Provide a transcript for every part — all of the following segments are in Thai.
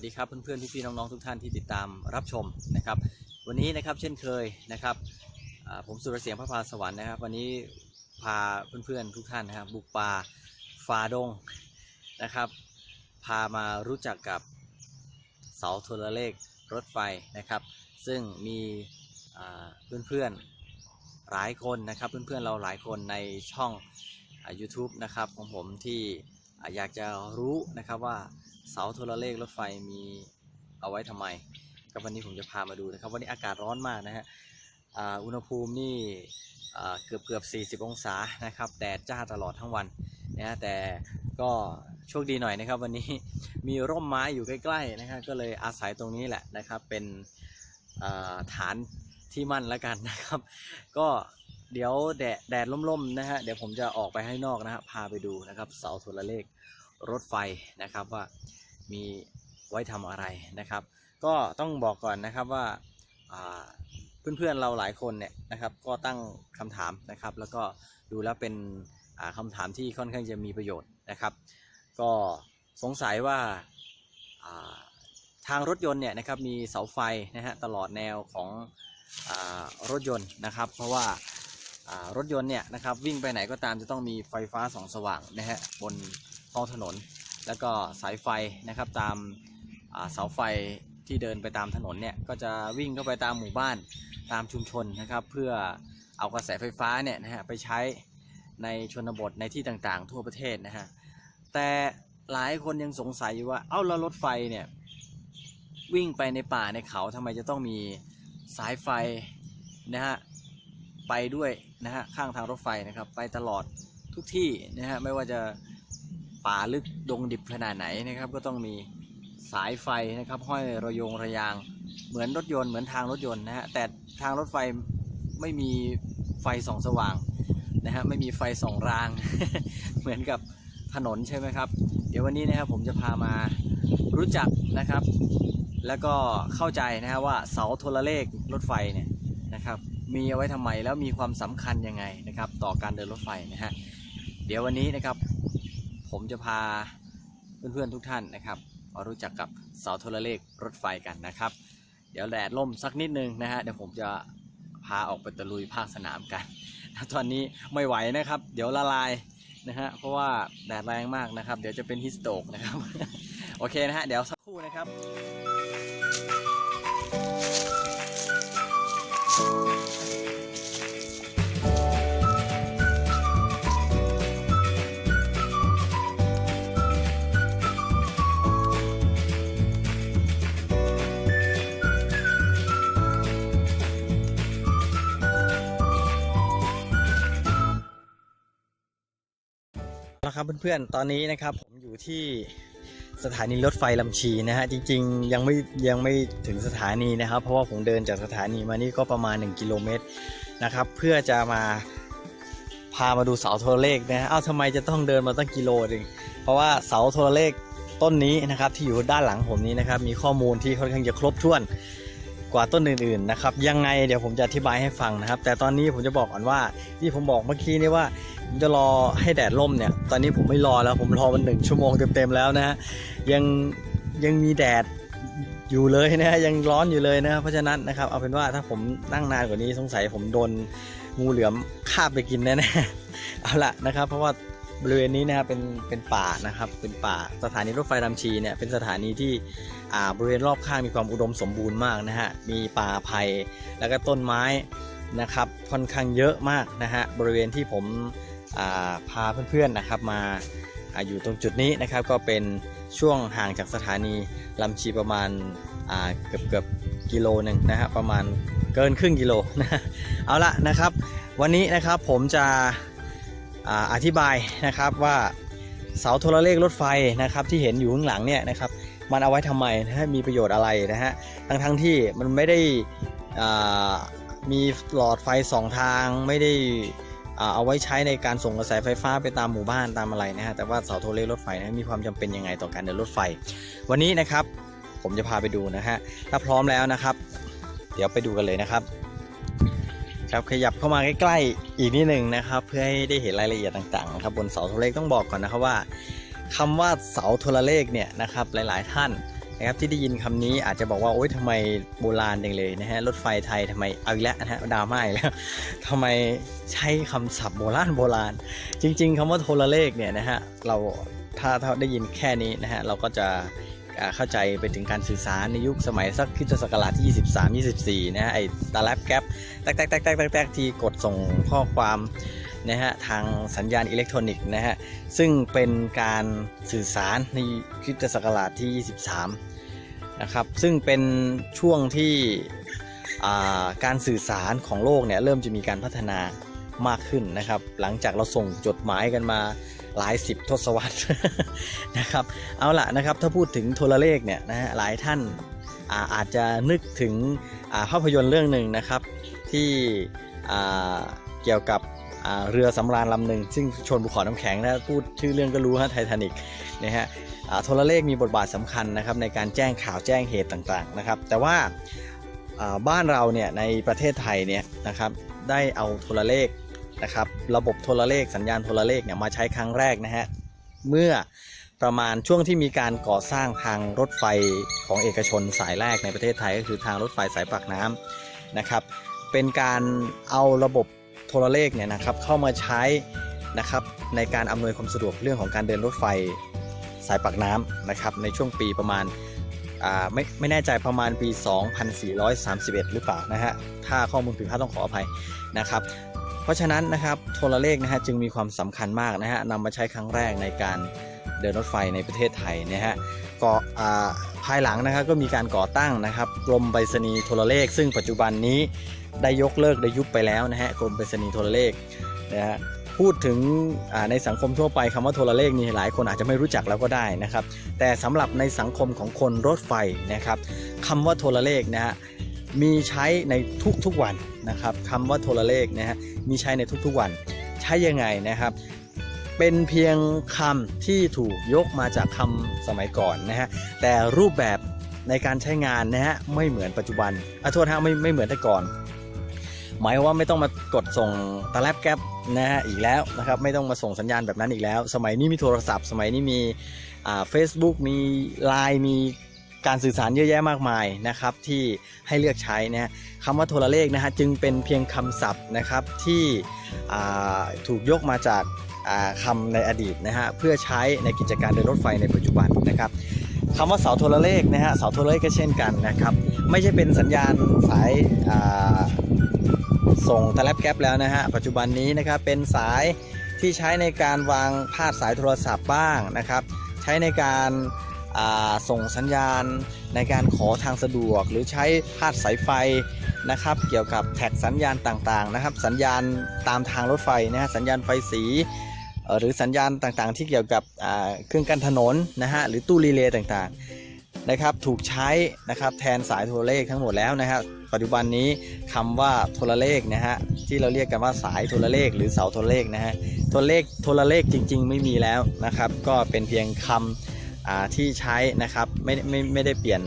สดีครับเพื่อนๆพี่ๆน้องๆทุกท่านที่ติดตามรับชมนะครับ วันนี้นะครับเช่นเคยนะครับผมสุรเสียงพระพาสวรรค์นะครับ วันนี้พาเพื่อนๆทุกท่านนะครับ บุกป่าฝ่าดงนะครับ พามารู้จักกับเสาโทรเลขรถไฟนะครับ ซึ่งมีอ่าเพื่อนๆหลายคนนะครับ เพื่อนๆเราหลายคนในช่อง YouTube นะครับของผมที่อยากจะรู้นะครับว่า เสาโทรเลขรถไฟมีเอาไว้ทำไมก็วันนี้ผมจะพามาดูนะครับ วันนี้อากาศร้อนมากนะฮะอุณหภูมินี่เกือบเกือบ 40 องศานะครับแดดจ้าตลอดทั้งวันนะฮะแต่ก็โชคดีหน่อยนะครับ วันนี้มีร่มไม้อยู่ใกล้ๆนะครับก็เลยอาศัยตรงนี้แหละนะครับเป็นฐานที่มั่นแล้วกันนะครับ ก็เดี๋ยวแดดแดดล่มๆนะฮะเดี๋ยวผมจะออกไปให้นอกนะฮะพาไปดูนะครับเสาโทรเลข รถไฟนะครับว่ามีไว้ทำอะไรนะครับ ก็ต้องบอกก่อนนะครับว่าอ่าเพื่อนๆเราหลายคนเนี่ยนะครับก็ตั้งคำถามนะครับ แล้วก็ดูแล้วเป็นอ่าคำถามที่ค่อนข้างจะมีประโยชน์นะครับ ก็สงสัยว่าทางรถยนต์เนี่ยนะครับมีเสาไฟนะฮะตลอดแนวของอรถยนต์นะครับ เพราะว่ารถยนต์เนี่ยนะครับวิ่งไปไหนก็ตามจะต้องมีไฟฟ้าสองสว่างนะฮะบน ท้องถนน แล้วก็สายไฟนะครับตามเสาไฟที่เดินไปตามถนนเนี่ยก็จะวิ่งเข้าไปตามหมู่บ้านตามชุมชนนะครับ เพื่อเอากระแสไฟฟ้าเนี่ยนะฮะไปใช้ในชนบทในที่ต่างๆ ทั่วประเทศนะฮะแต่หลายคนยังสงสัยอยู่ว่าเอ้าแล้วรถไฟเนี่ยวิ่งไปในป่าในเขาทำไมจะต้องมีสายไฟนะฮะไปด้วยนะฮะข้างทางรถไฟนะครับไปตลอดทุกที่นะฮะไม่ว่าจะ ป่าลึกดงดิบขนาดไหนนะครับ ก็ต้องมีสายไฟนะครับห้อยระยงระยางเหมือนรถยนต์เหมือนทางรถยนต์นะฮะแต่ทางรถไฟไม่มีไฟส่องสว่างนะฮะไม่มีไฟส่องราง เหมือนกับถนนใช่ไหมครับ เดี๋ยววันนี้นะครับผมจะพามารู้จักนะครับ แล้วก็เข้าใจนะฮะว่าเสาโทรเลขรถไฟเนี่ยนะครับ มีเอาไว้ทำไมแล้วมีความสำคัญยังไงนะครับ ต่อการเดินรถไฟนะฮะเดี๋ยววันนี้นะครับ ผมจะพาเพื่อนๆทุกท่านนะครับมารู้จักกับเสาโทรเลขรถไฟกันนะครับ เดี๋ยวแดดล่มสักนิดนึงนะฮะเดี๋ยวผมจะพาออกไปตะลุยภาคสนามกัน ตอนนี้ไม่ไหวนะครับ เดี๋ยวละลายนะฮะเพราะว่าแดดแรงมากนะครับ เดี๋ยวจะเป็นฮิสโตกนะครับ โอเคนะฮะเดี๋ยวสักครู่นะครับ ครับเพื่อนๆ ตอนนี้นะครับผมอยู่ที่สถานีรถไฟลำชีนะฮะจริงๆยังไม่ยังไม่ถึงสถานีนะครับ เพราะว่าผมเดินจากสถานีมานี่ก็ประมาณ 1 กิโลเมตรนะครับ เพื่อจะมาพามาดูเสาโทรเลขนะฮะเอ้าทำไมจะต้องเดินมาตั้งกิโลหนึงเพราะว่าเสาโทรเลขต้นนี้นะครับที่อยู่ด้านหลังผมนี้นะครับมีข้อมูลที่ค่อนข้างจะครบถ้วนกว่าต้นอื่นๆนะครับยังไงเดี๋ยวผมจะอธิบายให้ฟังนะครับ แต่ตอนนี้ผมจะบอกก่อนว่าที่ผมบอกเมื่อกี้นี่ว่า ผมจะรอให้แดดล่มเนี่ย ตอนนี้ผมไม่รอแล้ว ผมรอมันหนึ่งชั่วโมงเต็มๆแล้วนะฮะ ยังยังมีแดดอยู่เลยนะฮะยังร้อนอยู่เลยนะเพราะฉะนั้นนะครับเอาเป็นว่าถ้าผมนั่งนานกว่านี้สงสัยผมโดนงูเหลือมคาบไปกินแน่ๆเอาละนะครับ เพราะว่าบริเวณนี้นะครับเป็นเป็นป่านะครับเป็นป่าสถานีรถไฟลำชีเนี่ยเป็นสถานีที่อ่าบริเวณรอบข้างมีความอุดมสมบูรณ์มากนะฮะมีป่าไผ่แล้วก็ต้นไม้นะครับค่อนข้างเยอะมากนะฮะบริเวณที่ผม พาเพื่อนๆนะครับมาอยู่ตรงจุดนี้นะครับก็เป็นช่วงห่างจากสถานีลำชีประมาณาเกือบเกือบกิโลหนึ่งนะฮะประมาณเกินครึ่งกิโลนะเอาละนะครับ วันนี้นะครับผมจะออธิบายนะครับว่าเสาโทรเลขรถไฟนะครับที่เห็นอยู่ข้างหลังเนี่ยนะครับมันเอาไว้ทำไมนะฮะมีประโยชน์อะไรนะฮะทั้งทั้งที่มันไม่ได้มีหลอดไฟสองทางไม่ได้ เอาไว้ใช้ในการส่งกระแสไฟฟ้าไปตามหมู่บ้านตามอะไรนะฮะแต่ว่าเสาโทรเลขรถไฟนะมีความจำเป็นยังไงต่อการเดินรถไฟ วันนี้นะครับ ผมจะพาไปดูนะฮะถ้าพร้อมแล้วนะครับ เดี๋ยวไปดูกันเลยนะครับครับขยับเข้ามาใกล้ๆอีกนิดหนึ่งนะครับ เพื่อให้ได้เห็นรายละเอียดต่างๆนะครับบนเสาโทรเลขต้องบอกก่อนนะครับว่าคำว่าเสาโทรเลขเนี่ยนะครับหลายๆท่าน นะครับที่ได้ยินคำนี้อาจจะบอกว่าโอ๊ยทำไมโบราณจังเลยนะฮะรถไฟไทยทำไมเอาอีกแล้วนะฮะดราม่าอีกแล้วทำไมใช้คำศัพท์โบราณโบราณ จริง ๆคำว่าโทรเลขเนี่ยนะฮะเราถ้าถ้าได้ยินแค่นี้นะฮะเราก็จะเข้าใจไปถึงการสื่อสารในยุคสมัยสักคริสตศักราชที่ 23 24 นะฮะไอ้ตาแลบแก๊ปแตกแตกแตกแตกแตกแตกที่กดส่งข้อความนะฮะทางสัญญาณอิเล็กทรอนิกส์นะฮะซึ่งเป็นการสื่อสารในคริสตศักราชที่ 23 นะครับ ซึ่งเป็นช่วงที่การสื่อสารของโลกเนี่ยเริ่มจะมีการพัฒนามากขึ้นนะครับ หลังจากเราส่งจดหมายกันมาหลายสิบทศวรรษนะครับ เอาละนะครับถ้าพูดถึงโทรเลขเนี่ยนะฮะหลายท่านอาอาจจะนึกถึงภาพยนตร์เรื่องหนึ่งนะครับ ที่เกี่ยวกับเรือสำราญลำหนึ่งซึ่งชนภูเขาน้ำแข็งนะพูดชื่อเรื่องก็รู้ฮะไททานิกนะฮะ โทรเลขมีบทบาทสำคัญนะครับในการแจ้งข่าวแจ้งเหตุต่างๆนะครับ แต่ว่าอ่าบ้านเราเนี่ยในประเทศไทยเนี่ยนะครับได้เอาโทรเลขนะครับระบบโทรเลขสัญญาณโทรเลขเนี่ยมาใช้ครั้งแรกนะฮะเมื่อประมาณช่วงที่มีการก่อสร้างทางรถไฟของเอกชนสายแรกในประเทศไทยก็คือทางรถไฟสายปากน้ำนะครับเป็นการเอาระบบโทรเลขเนี่ยนะครับเข้ามาใช้นะครับในการอำนวยความสะดวกเรื่องของการเดินรถไฟ สายปากน้ำนะครับในช่วงปีประมาณาไม่ไม่แน่ใจประมาณปี 2431 หรือเปล่านะฮะ ถ้าข้อมูลผิดพลาดต้องขออภัยนะครับ เพราะฉะนั้นนะครับโทรเลขนะฮะจึงมีความสำคัญมากนะฮะนำมาใช้ครั้งแรกในการเดินรถไฟในประเทศไทยนะฮะก็อ่าภายหลังนะครับก็มีการก่อตั้งนะครับกรมไปรษณีย์โทรเลข ซึ่งปัจจุบันนี้ได้ยกเลิกได้ยุบไปแล้วนะฮะกรมไปรษณีย์โทรเลขนะฮะ พูดถึงในสังคมทั่วไปคำว่าโทรเลขนี่หลายคนอาจจะไม่รู้จักแล้วก็ได้นะครับ แต่สำหรับในสังคมของคนรถไฟนะครับคำว่าโทรเลขนะฮะมีใช้ในทุกๆวันนะครับคำว่าโทรเลขนะฮะมีใช้ในทุกๆวัน ใช้ยังไงนะครับเป็นเพียงคำที่ถูกยกมาจากคำสมัยก่อนนะฮะแต่รูปแบบในการใช้งานนะฮะไม่เหมือนปัจจุบันอะโทษฮะไม่ไม่เหมือนแต่ก่อน หมายว่าไม่ต้องมากดส่งตาแลบแก๊ปนะฮะอีกแล้วนะครับไม่ต้องมาส่งสัญญาณแบบนั้นอีกแล้ว สมัยนี้มีโทรศัพท์ สมัยนี้มีอ่า Facebook มี Line มีการสื่อสารเยอะแยะมากมายนะครับที่ให้เลือกใช้นะฮะคำว่าโทรเลขนะฮะจึงเป็นเพียงคำศัพท์นะครับที่ถูกยกมาจากาคำในอดีตนะฮะเพื่อใช้ในกิจการเดินรถไฟในปัจจุบันนะครับคำว่าเสาโทรเลขนะฮะเสาโทรเลขก็เช่นกันนะครับ ไม่ใช่เป็นสัญญาณสายา ส่งตะแลบแก๊ปแล้วนะฮะปัจจุบันนี้นะครับเป็นสายที่ใช้ในการวางพาดสายโทรศัพท์บ้างนะครับ ใช้ในการาส่งสัญญาณในการขอทางสะดวก หรือใช้พาดสายไฟนะครับ เกี่ยวกับแท็กสัญญาณต่างๆนะครับ สัญญาณตามทางรถไฟนะฮะสัญญาณไฟสี หรือสัญญาณต่างๆ ที่เกี่ยวกับเครื่องกั้นถนนนะฮะหรือตู้รีเลย์ต่างๆนะครับถูกใช้นะครับแทนสายโทรเลขทั้งหมดแล้วนะฮะ ปัจจุบันนี้คำว่าโทรเลขนะฮะที่เราเรียกกันว่าสายโทรเลขหรือเสาโทรเลขนะฮะโทรเลขโทรเลขจริง ๆ ไม่มีแล้วนะครับ ก็เป็นเพียงคำอ่าที่ใช้นะครับไม่ไม่ไม่ได้เปลี่ยน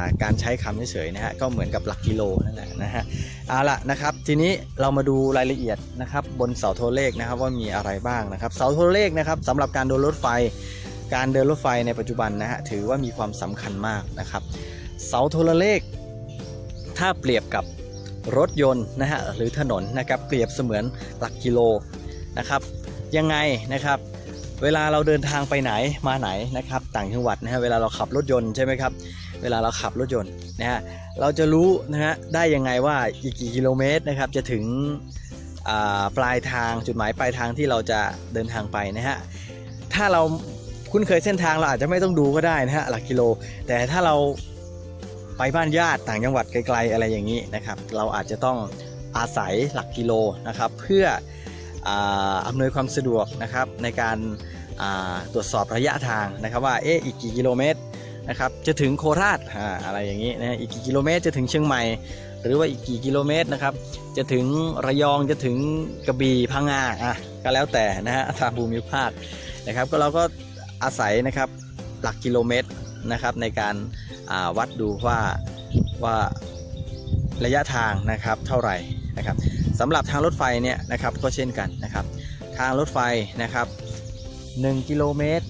าการใช้คำเฉยๆนะฮะก็เหมือนกับหลักกิโลนั่นแหละนะฮะเอาละนะครับทีนี้เรามาดูรายละเอียดนะครับบนเสาโทรเลขนะครับว่ามีอะไรบ้างนะครับเสาโทรเลขนะครับสำหรับการเดินรถไฟ การเดินรถไฟในปัจจุบันนะฮะถือว่ามีความสำคัญมากนะครับเสาโทรเลข ถ้าเปรียบกับรถยนต์นะฮะหรือถนนนะครับเปรียบเสมือนหลักกิโลนะครับยังไงนะครับเวลาเราเดินทางไปไหนมาไหนนะครับต่างจังหวัดนะฮะเวลาเราขับรถยนต์ใช่ไหมครับเวลาเราขับรถยนต์นะฮะเราจะรู้นะฮะได้ยังไงว่าอีกกี่กิโลเมตรนะครับจะถึงปลายทางจุดหมายปลายทางที่เราจะเดินทางไปนะฮะถ้าเราคุ้นเคยเส้นทางเราอาจจะไม่ต้องดูก็ได้นะฮะหลักกิโล แต่ถ้าเรา ไปบ้านญาติต่างจังหวัดไกลๆอะไรอย่างนี้นะครับ เราอาจจะต้องอาศัยหลักกิโลนะครับเพื่ออำนวยความสะดวกนะครับในการตรวจสอบระยะทางนะครับว่าเอ๊ะอีกกี่กิโลเมตรนะครับจะถึงโคราชอะไรอย่างนี้นะอีกกี่กิโลเมตรจะถึงเชียงใหม่ หรือว่าอีกกี่กิโลเมตรนะครับจะถึงระยองจะถึงกระบี่พังงาอะก็แล้วแต่นะฮะตามภูมิภาคนะครับก็เราก็อาศัยนะครับหลักกิโลเมตรนะครับในการ วัดดูว่าว่าระยะทางนะครับเท่าไหร่นะครับสำหรับทางรถไฟเนี่ยนะครับก็เช่นกันนะครับ ทางรถไฟนะครับ1กิโลเมตร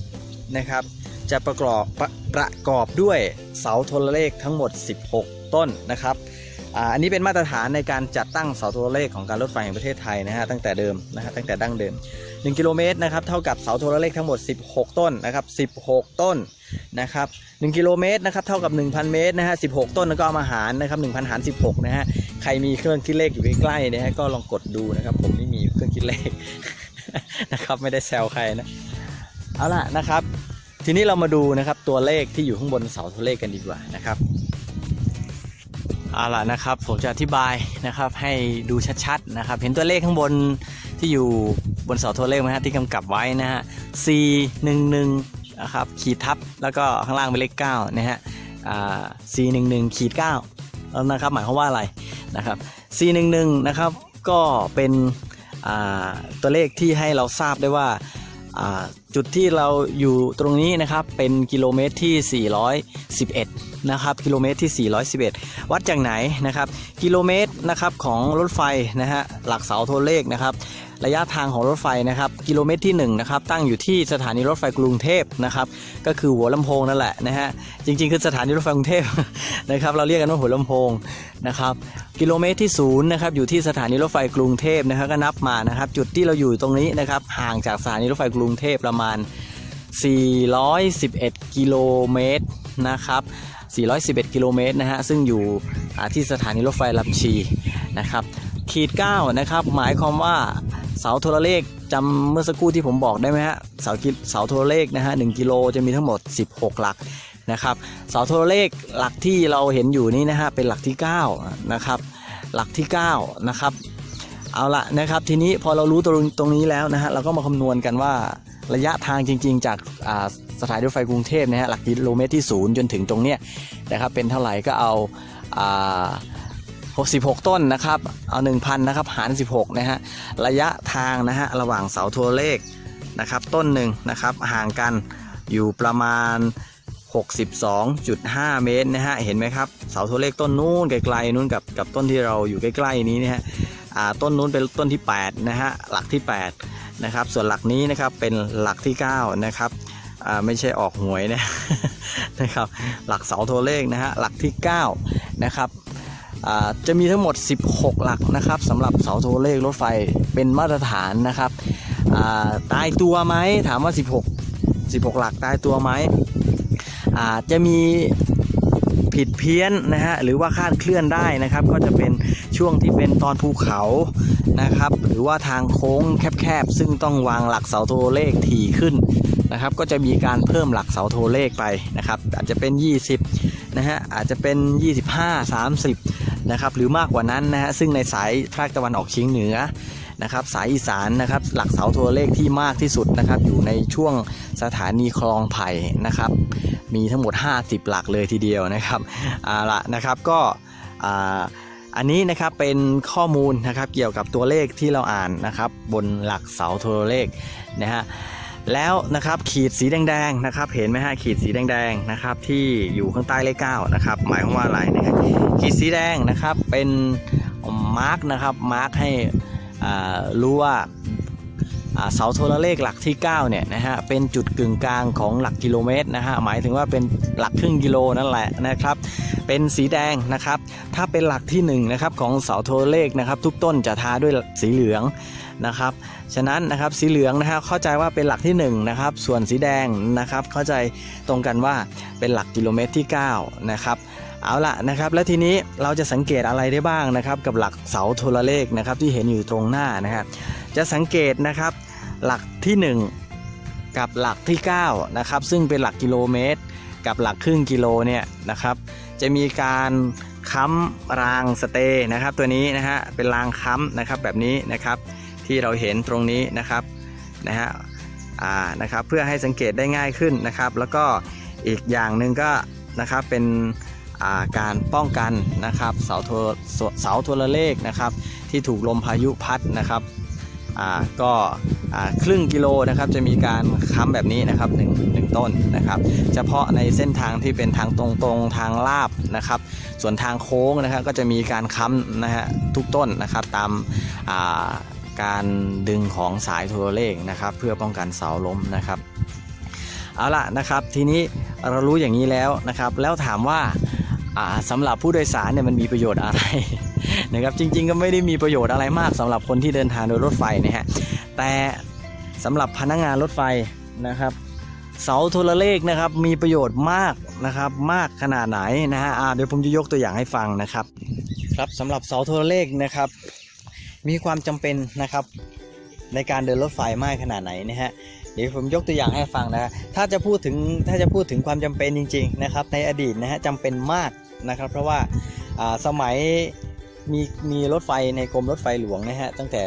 นะครับจะประกอบประประกอบด้วยเสาโทรเลขทั้งหมด 16 ต้นนะครับอ,อันนี้เป็นมาตรฐานในการจัดตั้งเสาโทรเลขของการรถไฟแห่งประเทศไทยนะฮะตั้งแต่เดิมนะฮะตั้งแต่ดั้งเดิม 1 กิโลเมตรนะครับเท่ากับเสาโทรเลขทั้งหมด 16 ต้นนะครับ 16 ต้นนะครับ1กิโลเมตรนะครับเท่ากับ 1,000 เมตรนะฮะ16 ต้นแล้วก็เอามาหารนะครับ1,000หาร16นะฮะใครมีเครื่องคิดเลขอยู่ใกล้ๆนะฮะก็ลองกดดูนะครับ ผมไม่มีเครื่องคิดเลขนะครับไม่ได้แซวใครนะเอาล่ะนะครับ ทีนี้เรามาดูนะครับตัวเลขที่อยู่ข้างบนเสาตัวเลขกันดีกว่านะครับเอาล่ะนะครับผมจะอธิบายนะครับให้ดูชัดๆนะครับ เห็นตัวเลขข้างบนที่อยู่ บนเสาตัวเลขไหมฮะที่กำกับไว้นะฮะ C 1 1นะครับขีดทับแล้วก็ข้างล่างเป็นเลข9นะฮะอ่า C 1 1ขีด9แล้วนะครับหมายความว่าอะไรนะครับ C 1 1นะครับก็เป็นตัวเลขที่ให้เราทราบได้ว่าอ่าจุดที่เราอยู่ตรงนี้นะครับเป็นกิโลเมตรที่ 411 นะครับกิโลเมตรที่ 411 วัดจากไหนนะครับ กิโลเมตรนะครับของรถไฟนะฮะหลักเสาโทรเลขนะครับ ระยะทางของรถไฟนะครับกิโลเมตรที่1นะครับตั้งอยู่ที่สถานีรถไฟกรุงเทพนะครับก็คือหัวลำโพงนั่นแหละนะฮะจริงๆ คือสถานีรถไฟกรุงเทพนะครับเราเรียกกันว่าหัวลำโพงนะครับกิโลเมตรที่ศูนย์นะครับอยู่ที่สถานีรถไฟกรุงเทพนะครับก็นับมานะครับจุดที่เราอยู่ตรงนี้นะครับห่างจากสถานีรถไฟกรุงเทพประมาณ 411 กิโลเมตรนะครับ411 กิโลเมตรนะฮะซึ่งอยู่ที่สถานีรถไฟลำชีนะครับขีด9นะครับหมายความว่า เสาโทรเลขจำเมื่อสักครู่ที่ผมบอกได้ไหมฮะเสาเสาโทรเลขนะฮะ1กิโลจะมีทั้งหมด 16 หลักนะครับเสาโทรเลขหลักที่เราเห็นอยู่นี้นะฮะเป็นหลักที่9นะครับหลักที่9นะครับเอาละนะครับทีนี้พอเรารู้ตรงตรงนี้แล้วนะฮะเราก็มาคำนวณกันว่าระยะทางจริง ๆ จากาสถานีรถไฟกรุงเทพนะฮะหลักกิโลเมตรที่ศูนย์จนถึงตรงเนี้ยนะครับเป็นเท่าไหร่ก็เอาอ่า 66 ต้นนะครับ เอา 1,000 นะครับ หาร 16 นะฮะ ระยะทางนะฮะ ระหว่างเสาโทรเลขนะครับ ต้นหนึ่งนะครับ ห่างกันอยู่ประมาณ 62.5 เมตรนะฮะ เห็นไหมครับ เสาโทรเลขต้นนู้นไกลๆนู้นกับกับต้นที่เราอยู่ใกล้ๆนี้นะฮะอ่าต้นนู้นเป็นต้นที่ 8 นะฮะ หลักที่ 8 นะครับ ส่วนหลักนี้นะครับ เป็นหลักที่ 9 นะครับอ่าไม่ใช่ออกหวยนะนะครับ หลักเสาโทรเลขนะฮะ หลักที่ 9 นะครับ จะมีทั้งหมด 16 หลักนะครับสำหรับเสาโทรเลขรถไฟเป็นมาตรฐานนะครับตายตัวไหมถามว่า 16 16 หลักตายตัวไหมจะมีผิดเพี้ยนนะฮะหรือว่าคาดเคลื่อนได้นะครับ ก็จะเป็นช่วงที่เป็นตอนภูเขานะครับ หรือว่าทางโค้งแคบๆ ซึ่งต้องวางหลักเสาโทรเลขถี่ขึ้นนะครับ ก็จะมีการเพิ่มหลักเสาโทรเลขไปนะครับ อาจจะเป็น 20นะฮะอาจจะเป็น 25 30 นะครับหรือมากกว่านั้นนะฮะซึ่งในสายภาคตะวันออกเฉียงเหนือนะครับสายอีสานนะครับหลักเสาโทรเลขที่มากที่สุดนะครับอยู่ในช่วงสถานีคลองไผ่นะครับมีทั้งหมด 50 หลักเลยทีเดียวนะครับเอาละนะครับก็อ่าอันนี้นะครับเป็นข้อมูลนะครับเกี่ยวกับตัวเลขที่เราอ่านนะครับบนหลักเสาโทรเลขนะฮะ แล้วนะครับขีดสีแดงๆนะครับ เห็นไหมฮะขีดสีแดงๆนะครับ ที่อยู่ข้างใต้เลขเก้านะครับ หมายความว่าอะไรนะครับขีดสีแดงนะครับเป็นมาร์กนะครับมาร์กให้รู้ว่าอ่าเสาโทรเลขหลักที่9เนี่ยนะฮะเป็นจุดกึ่งกลางของหลักกิโลเมตรนะฮะหมายถึงว่าเป็นหลักครึ่งกิโลนั่นแหละนะครับ เป็นสีแดงนะครับ ถ้าเป็นหลักที่1นะครับของเสาโทรเลขนะครับ ทุกต้นจะทาด้วยสีเหลือง นะครับ ฉะนั้นนะครับสีเหลืองนะฮะเข้าใจว่าเป็นหลักที่1นะครับ ส่วนสีแดงนะครับเข้าใจตรงกันว่าเป็นหลักกิโลเมตรที่ 9 นะครับเอาละนะครับแล้วทีนี้เราจะสังเกตอะไรได้บ้างนะครับ กับหลักเสาโทรเลขนะครับที่เห็นอยู่ตรงหน้านะครับจะสังเกตนะครับหลักที่ 1 กับหลักที่9นะครับซึ่งเป็นหลักกิโลเมตร กับหลักครึ่งกิโลเนี่ยนะครับ จะมีการค้ำรางสเตย์นะครับ ตัวนี้นะฮะเป็นรางค้ำนะครับแบบนี้นะครับ ที่เราเห็นตรงนี้นะครับนะฮะอ่านะครับเพื่อให้สังเกตได้ง่ายขึ้นนะครับ แล้วก็อีกอย่างหนึ่งก็นะครับเป็นอ่าการป้องกันนะครับเสาโทรเสาโทรเลขนะครับ ที่ถูกลมพายุพัดนะครับอ่าก็อ่าครึ่งกิโลนะครับจะมีการค้ำแบบนี้นะครับหนึ่งหนึ่งต้นนะครับ เฉพาะในเส้นทางที่เป็นทางตรงๆทางลาบนะครับ ส่วนทางโค้งนะครับก็จะมีการค้ำนะฮะทุกต้นนะครับตามอ่า การดึงของสายโทรเลขนะครับ เพื่อป้องกันเสาล้มนะครับเอาล่ะนะครับทีนี้เรารู้อย่างนี้แล้วนะครับ แล้วถามว่าอ่าสำหรับผู้โดยสารเนี่ยมันมีประโยชน์อะไรนะครับจริงๆก็ไม่ได้มีประโยชน์อะไรมากสำหรับคนที่เดินทางโดยรถไฟนะฮะแต่สำหรับพนักงานรถไฟนะครับ เสาโทรเลขนะครับมีประโยชน์มากนะครับมากขนาดไหนนะฮะเดี๋ยวผมจะยกตัวอย่างให้ฟังนะครับครับสำหรับเสาโทรเลขนะครับ มีความจำเป็นนะครับ ในการเดินรถไฟมากขนาดไหนนะฮะเดี๋ยวผมยกตัวอย่างให้ฟังนะฮะถ้าจะพูดถึงถ้าจะพูดถึงความจำเป็นจริง ๆ นะครับ ในอดีตนะฮะจำเป็นมากนะครับ เพราะว่าอ่าสมัยมีมีรถไฟในกรมรถไฟหลวงนะฮะตั้งแต่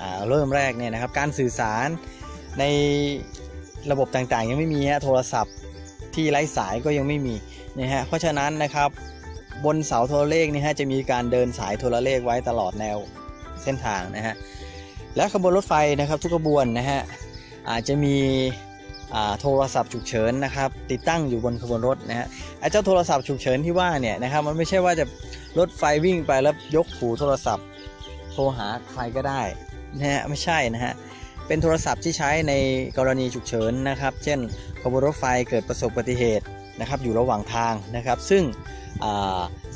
อ่าเริ่มแรกเนี่ยนะครับ การสื่อสารในระบบต่างๆ ยังไม่มีฮะโทรศัพท์ที่ไร้สายก็ยังไม่มีนะฮะเพราะฉะนั้นนะครับบนเสาโทรเลขนี่ฮะจะมีการเดินสายโทรเลขไว้ตลอดแนว เส้นทางนะฮะและขบวนรถไฟนะครับทุกขบวนนะฮะอาจจะมีโทรศัพท์ฉุกเฉินนะครับ ติดตั้งอยู่บนขบวนรถนะฮะไอ้เจ้าโทรศัพท์ฉุกเฉินที่ว่าเนี่ยนะครับมันไม่ใช่ว่าจะรถไฟวิ่งไปแล้วยกหูโทรศัพท์ โทรหาใครก็ได้นะฮะไม่ใช่นะฮะเป็นโทรศัพท์ที่ใช้ในกรณีฉุกเฉินนะครับ เช่นขบวนรถไฟเกิดประสบอุบัติเหตุนะครับอยู่ระหว่างทางนะครับ ซึ่ง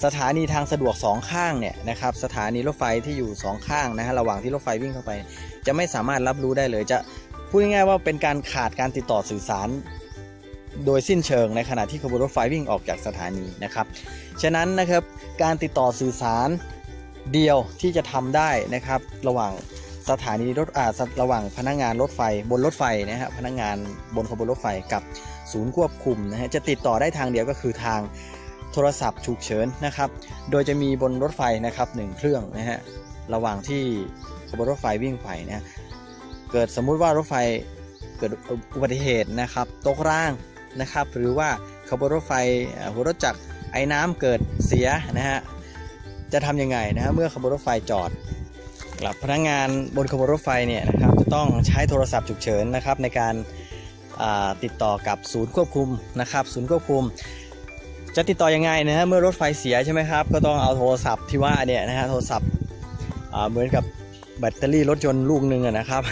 สถานีทางสะดวกสองข้างเนี่ยนะครับสถานีรถไฟที่อยู่สองข้างนะฮะระหว่างที่รถไฟวิ่งเข้าไป จะไม่สามารถรับรู้ได้เลย จะพูดง่ายๆว่าเป็นการขาดการติดต่อสื่อสาร โดยสิ้นเชิงในขณะที่ขบวนรถไฟวิ่งออกจากสถานีนะครับฉะนั้นนะครับการติดต่อสื่อสารเดียวที่จะทำได้นะครับ ระหว่างสถานีรถอ่าระหว่างพนักงานรถไฟบนรถไฟนะฮะพนักงานบนขบวนรถไฟกับศูนย์ควบคุมนะฮะจะติดต่อได้ทางเดียวก็คือทาง โทรศัพท์ฉุกเฉินนะครับ โดยจะมีบนรถไฟนะครับหนึ่งเครื่องนะฮะ ระหว่างที่ขบวนรถไฟวิ่งไปนะเกิดสมมุติว่ารถไฟเกิดอุบัติเหตุนะครับตกร่างนะครับ หรือว่าขบวนรถไฟหัวรถจักรไอ้น้ำเกิดเสียนะฮะ จะทำยังไงนะฮะเมื่อขบวนรถไฟจอดกลับพนักงานบนขบวนรถไฟเนี่ยนะครับจะต้องใช้โทรศัพท์ฉุกเฉินนะครับในการติดต่อกับศูนย์ควบคุมนะครับ ศูนย์ควบคุม จะติดต่อยังไงนะฮะเมื่อรถไฟเสียใช่ไหมครับ ก็ต้องเอาโทรศัพท์ที่ว่าเนี่ยนะฮะโทรศัพท์เหมือนกับแบตเตอรี่รถยนต์ลูกหนึ่งนะครับ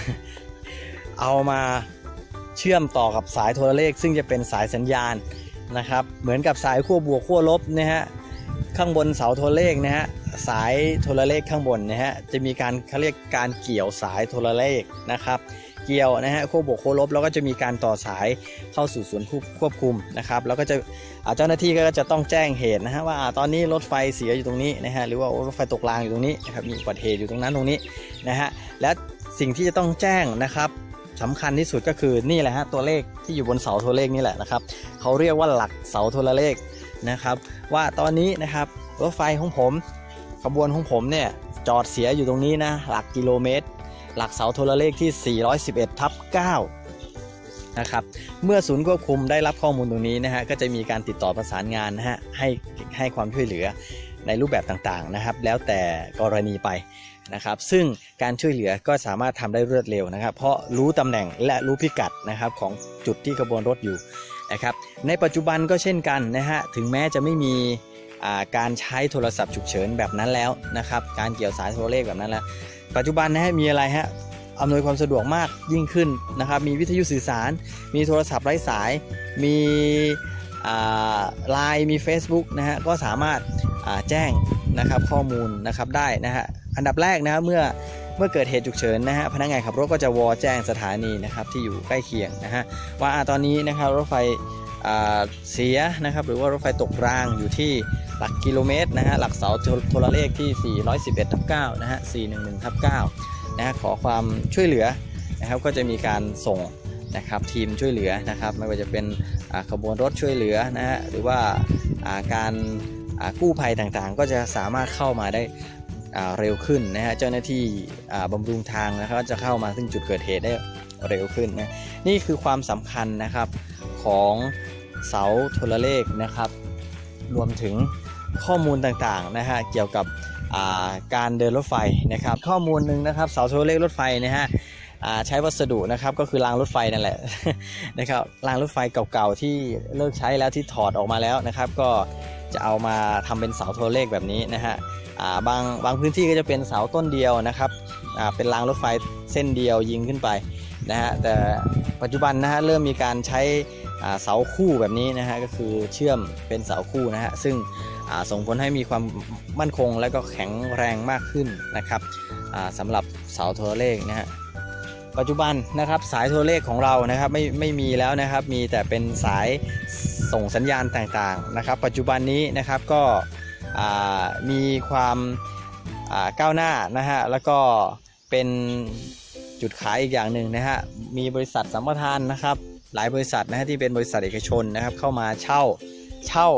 เอามาเชื่อมต่อกับสายโทรเลข ซึ่งจะเป็นสายสัญญาณนะครับ เหมือนกับสายขั้วบวกขั้วลบนะฮะข้างบนเสาโทรเลขนะฮะสายโทรเลขข้างบนนะฮะจะมีการเขาเรียกการเกี่ยวสายโทรเลขนะครับ เกียวนะฮะขั้วบวกขั้ลบแล้วก็จะมีการต่อสายเข้าสู่ศูนย์ควบคุมนะครับแล้วก็จะเจ้าหน้าที่ก็จะต้องแจ้งเหตุนะฮะว่าอ่าตอนนี้รถไฟเสียอยู่ตรงนี้นะฮะหรือว่ารถไฟตกรางอยู่ตรงนี้นะครับมีอุบัติเหตุอยู่ตรงนั้นตรงนี้นะฮะและสิ่งที่จะต้องแจ้งนะครับสำคัญที่สุดก็คือนี่แหละฮะตัวเลขที่อยู่บนเสาโทรเลขนี่แหละนะครับเขาเรียกว่าหลักเสาโทรเลขนะครับ ว่าตอนนี้นะครับรถไฟของผมขบวนของผมเนี่ยจอดเสียอยู่ตรงนี้นะหลักกิโลเมตร หลักเสาโทรเลขที่ 411ทับ9นะครับเมื่อศูนย์ควบคุมได้รับข้อมูลตรงนี้นะฮะก็จะมีการติดต่อประสานงานนะฮะให้ให้ความช่วยเหลือในรูปแบบต่างๆนะครับ แล้วแต่กรณีไปนะครับ ซึ่งการช่วยเหลือก็สามารถทำได้รวดเร็วนะครับ เพราะรู้ตำแหน่งและรู้พิกัดนะครับของจุดที่ขบวนรถอยู่นะครับ ในปัจจุบันก็เช่นกันนะฮะถึงแม้จะไม่มีการใช้โทรศัพท์ฉุกเฉินแบบนั้นแล้วนะครับ การเกี่ยวสายโทรเลขแบบนั้นแล้ว ปัจจุบันนะฮะมีอะไรฮะอำนวยความสะดวกมากยิ่งขึ้นนะครับ มีวิทยุสื่อสาร มีโทรศัพท์ไร้สาย มีไลน์มี Facebook นะฮะก็สามารถาแจ้งนะครับข้อมูลนะครับได้นะฮะอันดับแรกนะฮะเมื่อเมื่อเกิดเหตุฉุกเฉินนะฮะพนักงานขับรถก็จะวอแจ้งสถานีนะครับที่อยู่ใกล้เคียงนะฮะว่าตอนนี้นะครับรถไฟเสียนะครับหรือว่ารถไฟตกรางอยู่ที่ หลักกิโลเมตรนะฮะหลักเสาโทรเลขที่ 411ทับ9นะฮะ411ทับ9นะฮะขอความช่วยเหลือนะครับก็จะมีการส่งนะครับทีมช่วยเหลือนะครับไม่ว่าจะเป็นขบวนรถช่วยเหลือนะฮะหรือว่าการกู้ภัยต่างๆ ก็จะสามารถเข้ามาได้เร็วขึ้นนะฮะเจ้าหน้าที่บำรุงทางนะครับจะเข้ามาซึ่งจุดเกิดเหตุได้เร็วขึ้นนะนี่คือความสำคัญนะครับของเสาโทรเลขนะครับ รวมถึง ข้อมูลต่างๆนะฮะเกี่ยวกับาการเดินรถไฟนะครับ ข้อมูลหนึ่งนะครับเสาโทรเลขรถไฟนะฮะใช้วัสดุนะครับก็คือรางรถไฟนั่นแหละนะครับรางรถไฟเก่าๆที่เลิกใช้แล้วที่ถอดออกมาแล้วนะครับ ก็จะเอามาทำเป็นเสาโทรเลขแบบนี้นะฮะาบางบางพื้นที่ก็จะเป็นเสาต้นเดียวนะครับเป็นรางรถไฟเส้นเดียวยิงขึ้นไปนะฮะแต่ปัจจุบันนะฮะเริ่มมีการใช้ เสาคู่แบบนี้นะฮะก็คือเชื่อมเป็นเสาคู่นะฮะซึ่งส่งผลให้มีความมั่นคงและก็แข็งแรงมากขึ้นนะครับสำหรับเสาโทรเลขนะฮะปัจจุบันนะครับสายโทรเลขของเรานะครับไม่ไม่มีแล้วนะครับมีแต่เป็นสายส่งสัญญาณต่างๆนะครับ ปัจจุบันนี้นะครับก็มีความก้าวหน้านะฮะแล้วก็เป็นจุดขายอีกอย่างหนึ่งนะฮะมีบริษัทสัมปทานนะครับ หลายบริษัทนะฮะที่เป็นบริษัทเอกชนนะครับ เข้ามาเช่าเช่า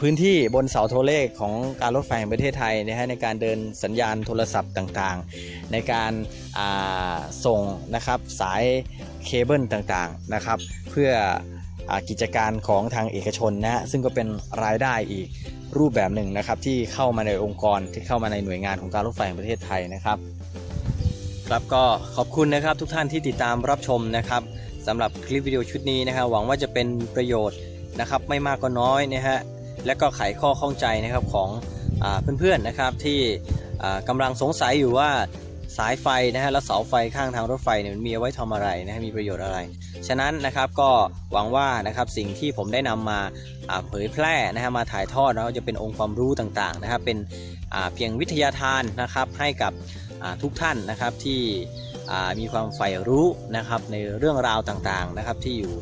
พื้นที่บนเสาโทรเลขของการรถไฟแห่งประเทศไทยนะฮะในการเดินสัญญาณโทรศัพท์ต่างๆ ในการาส่งนะครับสายเคเบิลต่างๆนะครับ เพื่ออกิจการของทางเอกชนนะฮะซึ่งก็เป็นรายได้อีกรูปแบบหนึ่งนะครับที่เข้ามาในองค์กรที่เข้ามาในหน่วยงานของการรถไฟแห่งประเทศไทยนะครับ ครับก็ขอบคุณนะครับทุกท่านที่ติดตามรับชมนะครับ สำหรับคลิปวิดีโอชุดนี้นะฮะหวังว่าจะเป็นประโยชน์นะครับไม่มากก็น้อยนะฮะและก็ไขข้อข้องใจนะครับของอเพื่อนๆนะครับที่อ่ากำลังสงสัยอยู่ว่าสายไฟนะฮะและเสาไฟข้างทางรถไฟเนี่ยมันมีเอาไว้ทำอะไรนะฮะมีประโยชน์อะไร ฉะนั้นนะครับก็หวังว่านะครับสิ่งที่ผมได้นำมาอ่าเผยแพร่นะฮะมาถ่ายทอดนะจะเป็นองค์ความรู้ต่างๆนะครับเป็นเพียงวิทยาทานนะครับให้กับทุกท่านนะครับที่ มีความใฝ่รู้นะครับในเรื่องราวต่างๆนะครับที่อยู่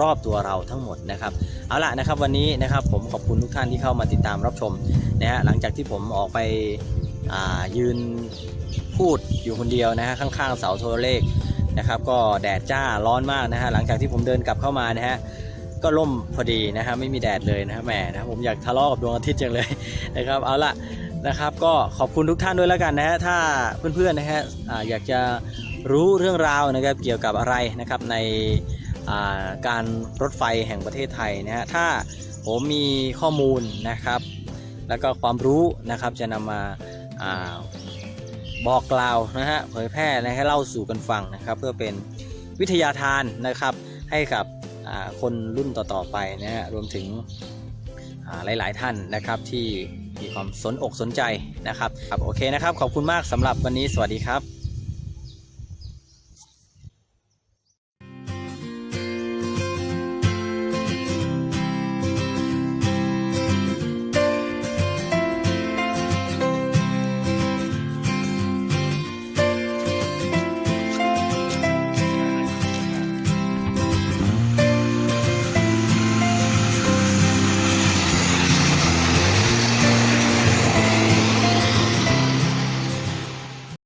รอบตัวเราทั้งหมดนะครับเอาละนะครับวันนี้นะครับผมขอบคุณทุกท่านที่เข้ามาติดตามรับชมนะฮะหลังจากที่ผมออกไปยืนพูดอยู่คนเดียวนะฮะข้างๆเสาโทรเลขนะครับก็แดดจ้าร้อนมากนะฮะหลังจากที่ผมเดินกลับเข้ามานะฮะก็ล่มพอดีนะฮะไม่มีแดดเลยนะฮะแหมนะผมอยากทะเลาะกับดวงอาทิตย์จังเลยนะครับเอาละนะครับก็ขอบคุณทุกท่านด้วยแล้วกันนะฮะถ้าเพื่อนๆนะฮะอยากจะ รู้เรื่องราวนะครับเกี่ยวกับอะไรนะครับในาการรถไฟแห่งประเทศไทยนะฮะถ้าผมมีข้อมูลนะครับ แล้วก็ความรู้นะครับจะนำมาอาบอกกล่าวนะฮะเผยแพร่และให้เล่าสู่กันฟังนะครับ เพื่อเป็นวิทยาทานนะครับให้กับคนรุ่นต่อๆไปนะฮะรวมถึงหลายๆท่านนะครับที่มีความสนอกสนใจนะครับครับโอเคนะครับ ขอบคุณมากสำหรับวันนี้สวัสดีครับ